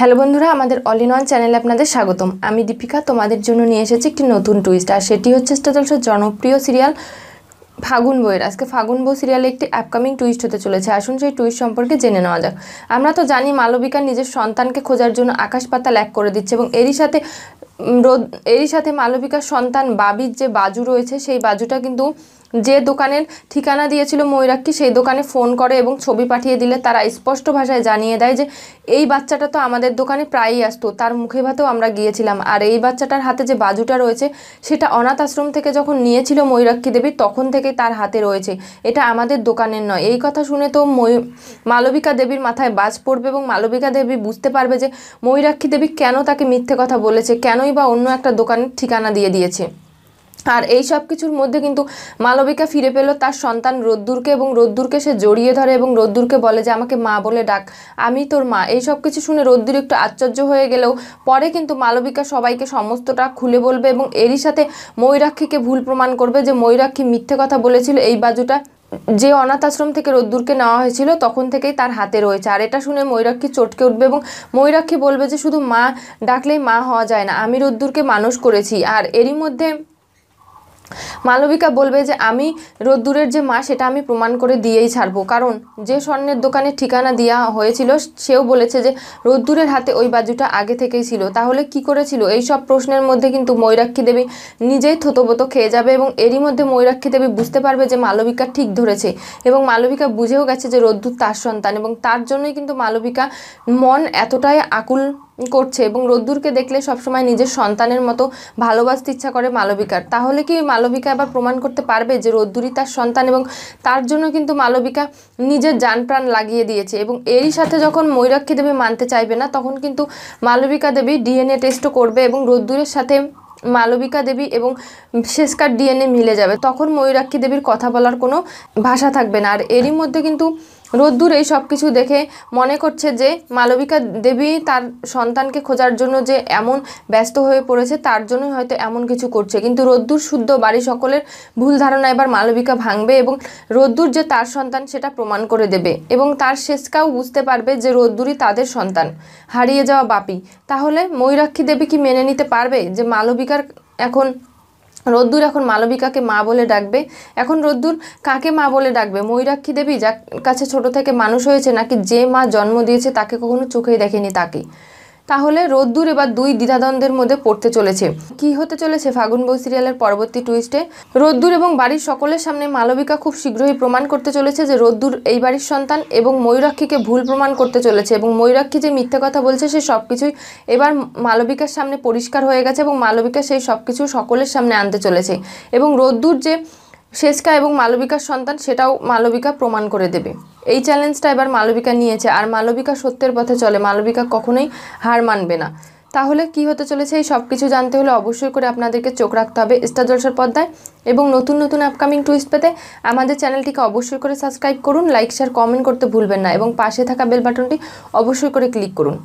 Hello বন্ধুরা, আমাদের all in one চ্যানেলে আপনাদের স্বাগতম। আমি দীপিকা, তোমাদের জন্য নিয়ে এসেছি একটি নতুন টুইস্ট আর সেটি হচ্ছে স্টার জনপ্রিয় সিরিয়াল ফাগুন বইয়ের। আজকে ফাগুন বউ সিরিয়ালে একটি আপকামিং টুইস্ট হতে চলেছে। আসুন সেই টুইস্ট সম্পর্কে জেনে নেওয়া যাক। আমরা তো জানি মালবিকা নিজের সন্তানকে খোঁজার জন্য আকাশ পাতাল এক করে দিচ্ছে, এবং এরই সাথে রোদ, এরই সাথে মালবিকার সন্তান বাবির যে বাজু রয়েছে, সেই বাজুটা কিন্তু যে দোকানের ঠিকানা দিয়েছিল ময়ূরাক্ষী, সেই দোকানে ফোন করে এবং ছবি পাঠিয়ে দিলে তারা স্পষ্ট ভাষায় জানিয়ে দেয় যে, এই বাচ্চাটা তো আমাদের দোকানে প্রায়ই আসতো, তার মুখে ভাতেও আমরা গিয়েছিলাম। আর এই বাচ্চাটার হাতে যে বাজুটা রয়েছে, সেটা অনাথ আশ্রম থেকে যখন নিয়েছিল ময়ূরাক্ষী দেবী, তখন থেকেই তার হাতে রয়েছে। এটা আমাদের দোকানের নয়। এই কথা শুনে তো মালবিকা দেবীর মাথায় বাজ পড়বে এবং মালবিকা দেবী বুঝতে পারবে যে, ময়ূরাক্ষী দেবী কেন তাকে মিথ্যে কথা বলেছে, কেনই বা অন্য একটা দোকানের ঠিকানা দিয়ে দিয়েছে। আর এই সব কিছুর মধ্যে কিন্তু মালবিকা ফিরে পেল তার সন্তান রোদ্দুরকে এবং রোদ্দুরকে সে জড়িয়ে ধরে এবং রোদ্দুরকে বলে যে, আমাকে মা বলে ডাক, আমি তোর মা। এই সব কিছু শুনে রোদ্দুর একটু আশ্চর্য হয়ে গেলেও পরে কিন্তু মালবিকা সবাইকে সমস্তটা খুলে বলবে এবং এরই সাথে ময়ূরাক্ষীকে ভুল প্রমাণ করবে যে, ময়ূরাক্ষী মিথ্যে কথা বলেছিল এই বাজুটা। যে অনাথ আশ্রম থেকে রোদ্দুরকে নেওয়া হয়েছিল তখন থেকেই তার হাতে রয়েছে। আর এটা শুনে ময়ূরাক্ষী চটকে উঠবে এবং ময়ূরাক্ষী বলবে যে, শুধু মা ডাকলেই মা হওয়া যায় না, আমি রোদ্দুরকে মানুষ করেছি। আর এরই মধ্যে মালবিকা বলবে যে, আমি রোদ্দুরের যে মা, সেটা আমি প্রমাণ করে দিয়েই ছাড়বো। কারণ যে স্বর্ণের দোকানে ঠিকানা দেওয়া হয়েছিল, সেও বলেছে যে, রোদ্দুরের হাতে ওই বাজুটা আগে থেকেই ছিল। তাহলে কি করেছিল? এই সব প্রশ্নের মধ্যে কিন্তু ময়ূরাক্ষী দেবী নিজেই থতবত খেয়ে যাবে এবং এরই মধ্যে ময়ূরাক্ষী দেবী বুঝতে পারবে যে, মালবিকা ঠিক ধরেছে এবং মালবিকা বুঝেও গেছে যে, রোদ্দুর তার সন্তান এবং তার জন্যই কিন্তু মালবিকা মন এতটাই আকুল করছে এবং রোদ্দুরকে দেখলে সবসময় নিজের সন্তানের মতো ভালোবাসতে ইচ্ছা করে মালবিকার। তাহলে কি মালবিকা এবার প্রমাণ করতে পারবে যে রোদ্দুরই তার সন্তান এবং তার জন্য কিন্তু মালবিকা নিজের যান প্রাণ লাগিয়ে দিয়েছে এবং এরই সাথে যখন ময়ূরাক্ষী দেবী মানতে চাইবে না, তখন কিন্তু মালবিকা দেবী ডিএনএ টেস্টও করবে এবং রোদ্দুরের সাথে মালবিকা দেবী এবং শেষকার ডিএনএ মিলে যাবে। তখন ময়ূরাক্ষী দেবীর কথা বলার কোনো ভাষা থাকবে না। আর এরই মধ্যে কিন্তু রোদ্দুর এই সব কিছু দেখে মনে করছে যে মালবিকা দেবী তার সন্তানকে খোঁজার জন্য যে এমন ব্যস্ত হয়ে পড়েছে, তার জন্যই হয়তো এমন কিছু করছে। কিন্তু রোদ্দুর শুদ্ধ বাড়ি সকলের ভুল ধারণা এবার মালবিকা ভাঙবে এবং রোদ্দুর যে তার সন্তান সেটা প্রমাণ করে দেবে এবং তার শেষকাও বুঝতে পারবে যে রোদ্দুরই তাদের সন্তান। হারিয়ে যাওয়া বাপি। তাহলে ময়ূরাক্ষী দেবী কি মেনে নিতে পারবে যে মালবিকার এখন রোদ্দুর এখন মালবিকাকে মা বলে ডাকবে। এখন রোদ্দুর কাকে মা বলে ডাকবে? ময়ূরাক্ষী দেবী, যার কাছে ছোট থেকে মানুষ হয়েছে, নাকি যে মা জন্ম দিয়েছে তাকে কখনো চোখেই দেখেনি তাকে? তাহলে রোদ্দুর এবার দুই দ্বিধাদ্বন্দ্বের মধ্যে পড়তে চলেছে। কি হতে চলেছে ফাগুন বউ সিরিয়ালের পরবর্তী টুইস্টে রোদ্দুর এবং বাড়ির সকলের সামনে মালবিকা খুব শীঘ্রই প্রমাণ করতে চলেছে যে রোদ্দুর এই বাড়ির সন্তান এবং ময়ূরাক্ষীকে ভুল প্রমাণ করতে চলেছে এবং ময়ূরাক্ষী যে মিথ্যা কথা বলছে সে সব কিছুই এবার মালবিকার সামনে পরিষ্কার হয়ে গেছে এবং মালবিকা সেই সব কিছু সকলের সামনে আনতে চলেছে এবং রোদ্দুর যে শেষকা এবং মালবিকার সন্তান সেটাও মালবিকা প্রমাণ করে দেবে। এই চ্যালেঞ্জটা এবার মালবিকা নিয়েছে। আর মালবিকা সত্যের পথে চলে। মালবিকা কখনোই হার মানবে না। তাহলে কি হতে চলেছে? এই সব কিছু জানতে হলে অবশ্যই করে আপনাদেরকে চোখ রাখতে হবে স্টার জলসার পদ্মায় এবং নতুন নতুন আপকামিং টুইস্ট পেতে আমাদের চ্যানেলটিকে অবশ্যই করে সাবস্ক্রাইব করুন লাইক শেয়ার কমেন্ট করতে ভুলবেন না। এবং পাশে থাকা বেল বাটনটি অবশ্যই করে ক্লিক করুন।